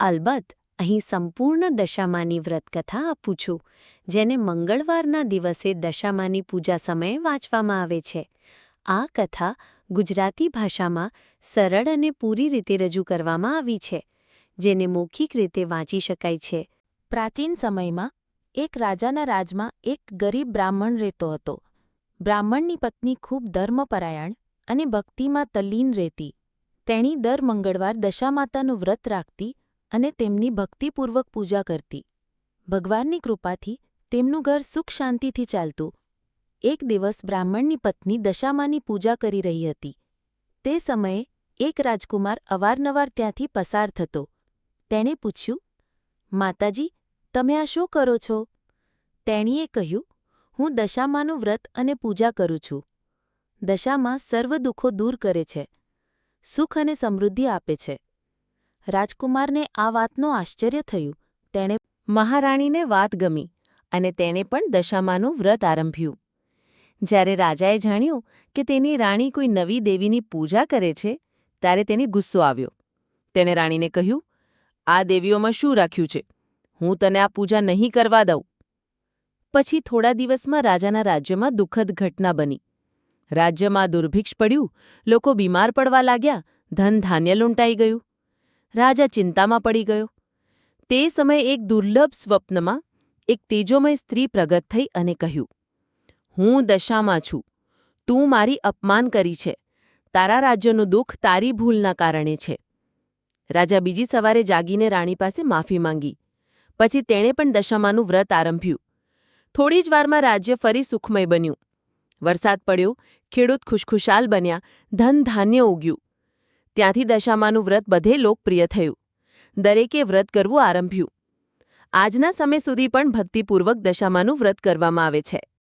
અલબત્ત, અહીં સંપૂર્ણ દશામાની વ્રતકથા આપું છું, જેને મંગળવારના દિવસે દશામાની પૂજા સમયે વાંચવામાં આવે છે. આ કથા ગુજરાતી ભાષામાં સરળ અને પૂરી રીતે રજૂ કરવામાં આવી છે, જેને મૌખિક રીતે વાંચી શકાય છે. પ્રાચીન સમયમાં, એક રાજાના રાજમાં એક ગરીબ બ્રાહ્મણ રહેતો હતો. બ્રાહ્મણની પત્ની ખૂબ ધર્મપરાયણ અને ભક્તિમાં તલ્લીન રહેતી. તેણી દર મંગળવાર દશામાતાનું વ્રત રાખતી અને તેમની ભક્તિપૂર્વક પૂજા કરતી. ભગવાનની કૃપાથી તેમનું ઘર સુખ શાંતિથી ચાલતું. એક દિવસ બ્રાહ્મણની પત્ની દશામાની પૂજા કરી રહી હતી. તે સમયે એક રાજકુમાર અવારનવાર ત્યાંથી પસાર થતો. તેણે પૂછ્યું, માતાજી, તમે આ શું કરો છો? તેણીએ કહ્યું, હું દશામાનું વ્રત અને પૂજા કરું છું. દશામાં સર્વ દુઃખો દૂર કરે છે. સુખ અને સમૃદ્ધિ આપે છે. રાજકુમારને આ વાતનો આશ્ચર્ય થયું. તેણે મહારાણીને વાત ગમી અને તેણે પણ દશામાનું વ્રત આરંભ્યું. જ્યારે રાજાએ જાણ્યું કે તેની રાણી કોઈ નવી દેવીની પૂજા કરે છે, ત્યારે તેને ગુસ્સો આવ્યો. તેણે રાણીને કહ્યું, આ દેવીઓમાં શું રાખ્યું છે? હું તને આ પૂજા નહીં કરવા દઉં. પછી થોડા દિવસમાં રાજાના રાજ્યમાં દુઃખદ ઘટના બની. રાજ્યમાં દુર્ભિક્ષ પડ્યું, લોકો બીમાર પડવા લાગ્યા, ધન ધાન્ય લૂંટાઈ ગયું. રાજા ચિંતામાં પડી ગયો. તે સમયે એક દુર્લભ સ્વપ્નમાં એક તેજોમય સ્ત્રી પ્રગટ થઈ અને કહ્યું, હું દશામાં છું. તું મારી અપમાન કરી છે. તારા રાજ્યનું દુઃખ તારી ભૂલના કારણે છે. રાજા બીજી સવારે જાગીને રાણી પાસે માફી માંગી. પછી તેણે પણ દશામાનું વ્રત આરંભ્યું. થોડી જ વારમાં રાજ્ય ફરી સુખમય બન્યું. વરસાદ પડ્યો, ખેડૂત ખુશખુશાલ બન્યા, ધન ધાન્ય ઉગ્યું. ત્યાંથી દશામાનું વ્રત બધે લોકપ્રિય થયું. દરેકે વ્રત કરવું આરંભ્યું. આજના સમય સુધી પણ ભક્તિપૂર્વક દશામાનું વ્રત કરવામાં આવે છે.